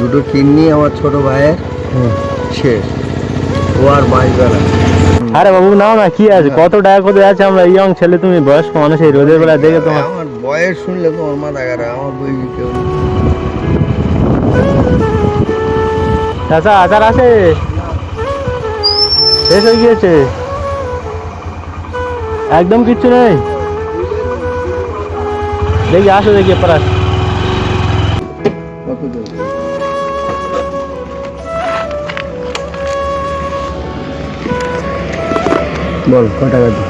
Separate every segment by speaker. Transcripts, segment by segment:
Speaker 1: দুটো কিডনি আমার ছোট ভাইয়ের শেষ ও আর বাঁচবে না।
Speaker 2: আরে বাবু নাও না কি আছে? কত টাকা করে আছে? আমরা ইয়ং ছেলে তুমি বয়স্ক মানুষ এই রোদের বেলা দেখে তোমার
Speaker 1: আমার বয়স শুনলে তোমার মাথা খারাপ আমার বই কেউ।
Speaker 2: চাচা আচার আছে? শেষ হয়ে গিয়েছে। একদম কিচ্ছু নেই। দেখি আসো দেখি পড়া
Speaker 1: বল ক টাকা দিই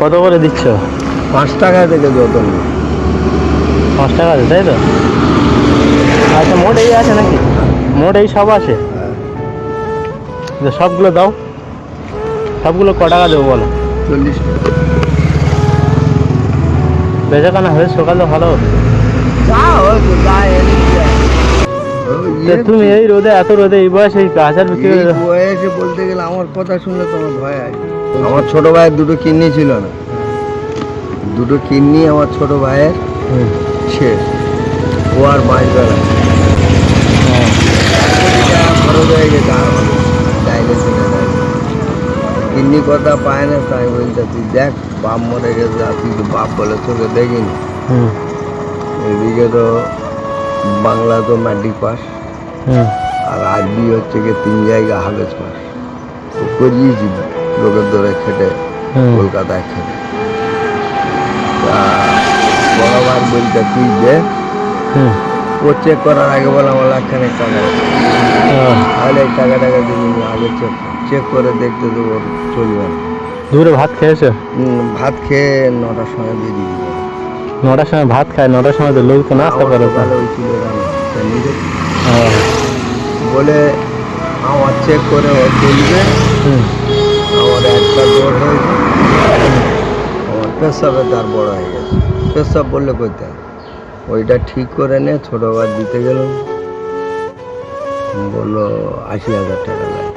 Speaker 2: কত করে দিচ্ছ?
Speaker 1: পাঁচ টাকা থেকে যত
Speaker 2: পাঁচ টাকা আছে তাই তো? আচ্ছা মোট এই আছে নাকি? মোট এই সব আছে?
Speaker 1: হ্যাঁ,
Speaker 2: সবগুলো দাও। সবগুলো ক টাকা দেবো বলো?
Speaker 1: চল্লিশ টাকা।
Speaker 2: বেচা কেনা হয়ে সকালে ভালো
Speaker 1: যা
Speaker 2: তুমি এই রোদে এত রোদে এই বয়সে আচার বিক্রি করে
Speaker 1: বয়সে বলতে গেলে আমার কথা শুনলে তোমার ভয় আছে আমার ছোট ভাইয়ের দুটো কিডনি ছিল না। দুটো কিডনি আমার ছোট ভাইয়ের। শেষ ও আর বাঁচবে না। খরচ হয়ে গেছে আমার ডায়ালিসিসে কিডনি কথা পায় না তাই বলছে তুই দেখ বাপ মরে গেছে আর তুই তো বাপ বলে তোকে দেখিনি। এদিকে তো বাংলা তো ম্যাট্রিক পাস। আর আরবি হচ্ছে গিয়ে তিন জায়গা হাফেজ পাস ও করিয়েছি লোকের ধরে খেটে কলকাতায় খেটে। তা বড় ভাই বলছে তুই
Speaker 2: হুম।
Speaker 1: ও চেক করার আগে বলে আমার লাখখানেক টাকা তাহলে এই টাকা টাকা দিবি আগে চেক চেক করে দেখতে তো ওর চলবে না।
Speaker 2: দুপুরে ভাত খেয়েছো?
Speaker 1: ভাত খেয়ে নটার সময় বেরিয়ে দিবে
Speaker 2: নটার সময় ভাত খায় নটার সময় তো লোক তো নাস্তা করে।
Speaker 1: ওই রান্না তা নিজে বলে আমার চেক করে ও চলবে আমার একটা জ্বর হয়েছে। আমার পেশাবে তার বড় হয়ে গেছে। পেশাব বললে হয়? ওইটা ঠিক করে নে ছোটোবার দিতে গেল। বলল আশি হাজার টাকা লাগে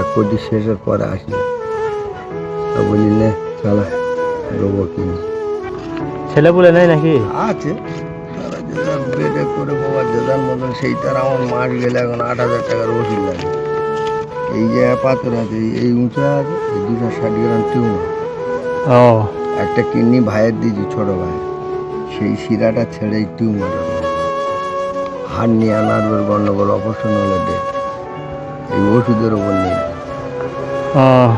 Speaker 1: এক কোটি শেষের পরে আসি। বলি নে চালা দেবো কিনি।
Speaker 2: ছেলে পুলে নেই নাকি?
Speaker 1: আছে। বেডে করে বাবা যে মতন সেই তার আমার মাস গেলে এখন আট হাজার টাকার ওষুধ লাগে। এই যে পাথর আছে এই- উঁচা আছে এই দুশো ষাট গ্রাম টিউমার।
Speaker 2: ও।
Speaker 1: একটা কিডনি ভাইয়ের দিয়েছি ছোট ভাই সেই শিরাটা ছেড়ে এই টিউমার হাড় নিয়ে আনার গন্ডগোল অপারেশন হলে ডে এই ওষুধের ওপর নেই।
Speaker 2: ও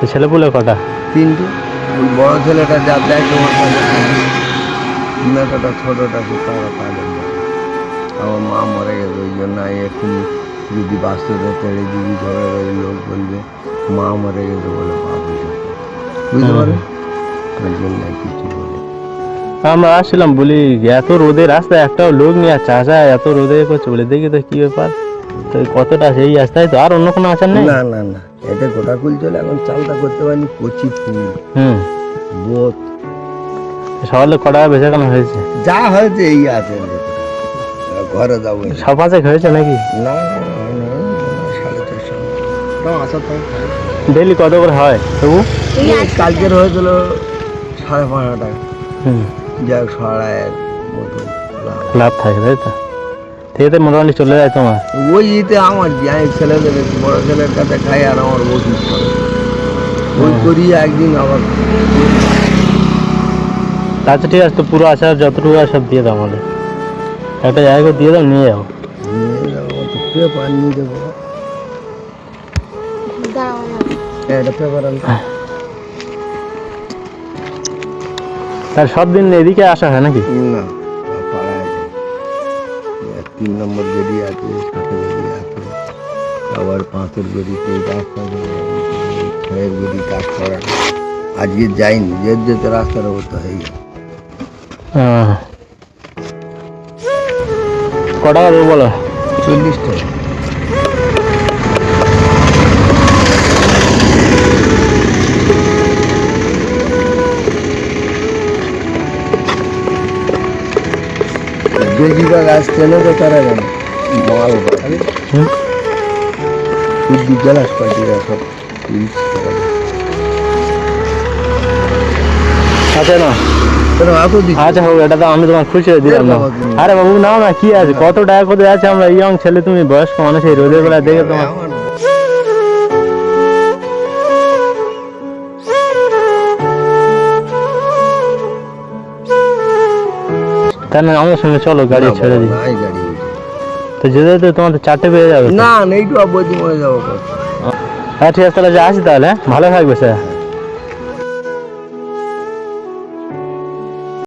Speaker 2: তো ছেলে পুলে কটা?
Speaker 1: তিনটে। বড় ছেলেটা যা দেয় মেয়েটা ছোটটা সে তারা পাইলেন না। আমার মা মরে গেছে ওই জন্য এখন যদি বাস্তবে তেড়ে দিদি ঘরে ওই লোক বলবে মা মরে গেছে বলে বুঝতে পারো ওই জন্য কিছু বলে
Speaker 2: আমরা আসছিলাম বলি এত রোদে রাস্তায় একটাও লোক নিয়ে চাচা এত রোদে করছে। বলে দেখি তো কি ব্যাপার? তো কতটা সেই রাস্তায় তো আর অন্য কোনো আচার নেই?
Speaker 1: না না না। এটা গোটা কুল চলে এখন চালটা করতে পারিনি কচি ফুল।
Speaker 2: হুম।
Speaker 1: বোত
Speaker 2: সকালে কটা বেচা কেনা হয়েছে।
Speaker 1: যা হয়েছে এই আছে ঘরে যাব না।
Speaker 2: সব আছে হয়েছে নাকি?
Speaker 1: না সাড়ে চারশো।
Speaker 2: ডেলি কত করে হয় তবু?
Speaker 1: কালকের হয়েছিল সাড়ে পাঁচ হাজার টাকা। যাই হোক সাড়ায়ের মতো লাভ।
Speaker 2: থাকে তাই তো? থেকে মোটামুটি চলে যায় তোমার।
Speaker 1: ওই ইতে আমার আমি ছেলেদের বড় ছেলের কাছে খাই আর আমার ওষুধ করে ওই করি একদিন আবার।
Speaker 2: আচ্ছা ঠিক আছে, তো পুরো আচার যতটুকু সব দিয়ে দাও আমাদের। একটা জায়গা দিয়ে দাও, নিয়ে যাও।
Speaker 1: নিয়ে যাব তো পেপার নিয়ে আনতে
Speaker 2: তার সব দিন এদিকে আসা হয় নাকি?
Speaker 1: না। তিন নম্বর বেরি আছে, সাথে বেরি আছে। আবার পাঁচের বেরিতে রাস্তা ছয়ের বেরি কাজ করা আজকে যাইনি যেতে যেতে রাস্তার অবস্থা হয়ে গেছে।
Speaker 2: ক টাকা দেবো বলো?
Speaker 1: চল্লিশ টাকা বেশিরভাগ গাছ কেন তো তারা মাল সব
Speaker 2: আচ্ছা না আচ্ছা হোক এটা তো আমি তোমার খুশি হয়ে দিলাম না। আরে বাবু নাও না কি আছে? কত টাকা করে আছে? আমরা ইয়ং ছেলে তুমি বয়স্ক মানুষ এই রোদের বেলা দেখে তোমার
Speaker 1: আমার
Speaker 2: তাই না আমার সঙ্গে চলো গাড়ি ছেড়ে দিই। তো যেতে যেতে তোমার তো চারটে পেয়ে যাবে
Speaker 1: না মরে যাব।
Speaker 2: হ্যাঁ ঠিক আছে তাহলে যে আসি তাহলে হ্যাঁ? ভালো থাকবে স্যার।